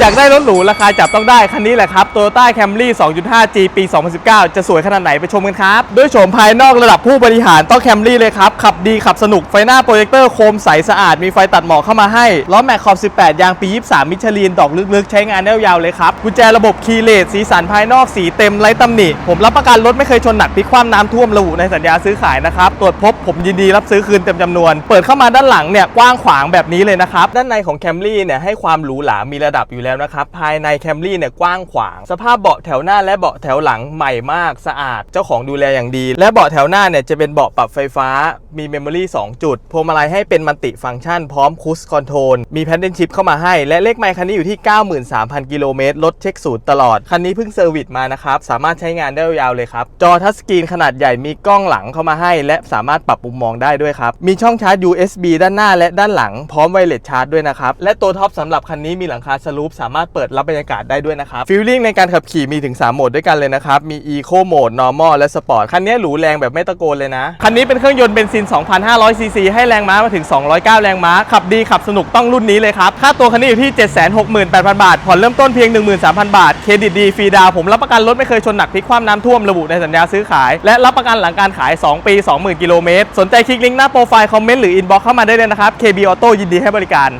อยากได้รถหรูราคาจับต้องได้ คันนี้แหละครับ Toyota Camry 2.5G ปี 2019 จะสวยขนาดไหนไปชมกันครับ ด้วยโฉมภายนอกระดับผู้บริหารต้อง Camry เลยครับ ขับดีขับสนุกไฟหน้าโปรเจคเตอร์โคมใสสะอาด มีไฟตัดหมอกเข้ามาให้ล้อแม็กขอบ 18 ยางปี 23 มิชลินดอกลึกๆ ใช้งานแนวยาวเลยครับกุญแจระบบคีย์เลสสีสันภายนอกสีเต็มไร้ตำหนิ ผมรับประกันรถไม่เคยชนหนักพลิกคว่ำน้ำท่วมระบุในสัญญาซื้อขายนะครับตรวจพบผมยินดีรับซื้อคืนเต็มจำนวน เปิดเข้ามาด้านหลังเนี่ยกว้างขวางแบบนี้เลยนะครับด้านในของ Camry เนี่ยให้ความหรูหรามีระดับอยู่แล้วนะครับ ภายใน Camry เนี่ยกว้างขวาง สภาพเบาะแถวหน้าและเบาะแถวหลังใหม่มากสะอาด เจ้าของดูแลอย่างดี และเบาะแถวหน้าเนี่ยจะเป็นเบาะปรับไฟฟ้า มีเมมโมรี่2จุด พวงมาลัยให้เป็นมัลติฟังก์ชันพร้อมคูสคอนโทรล มีแพนเดนชิพเข้ามาให้ และเลขไมล์คันนี้อยู่ที่ 93,000 กิโลเมตร รถเช็คศูนย์ตลอด คันนี้เพิ่งเซอร์วิสมานะครับ สามารถใช้งานได้ยาวๆเลยครับ จอทัชสกรีนขนาดใหญ่มีกล้องหลังเข้ามาให้ และสามารถปรับมุมมองได้ด้วยครับ มีช่องชาร์จ USB ด้านหน้าและด้านหลัง พร้อมไวเลสชาร์จด้วยนะครับ และตัวท็อปสำหรับคันนี้มีหลังคาสลูปสามารถเปิดรับบรรยากาศได้ด้วยนะครับฟีลลิ่งในการขับขี่มีถึง 3 โหมดด้วยกันเลยนะครับ มี Eco Mode Normal และ Sport คันนี้หรูแรงแบบไม่ตะโกนเลยนะ คันนี้เป็นเครื่องยนต์เบนซิน 2,500 ซีซีให้แรงม้ามาถึง 209 แรงม้า ขับดีขับสนุกต้องรุ่นนี้เลยครับ ค่าตัวคันนี้อยู่ที่ 768,000 บาท ผ่อนเริ่มต้นเพียง 13,000 บาท เครดิตดีฟรีดาวผมรับประกันรถไม่เคยชนหนักพลิกคว่ำน้ำท่วมระบุในสัญญาซื้อขาย และรับประกันหลังการขาย 2 ปี 20,000 กิโลเมตร สนใจคลิกลิงก์หน้าโปรไฟล์คอมเมนต์หรืออินบ็อกเข้ามาได้เลยนะครับ KB Auto ยินดีให้บริการ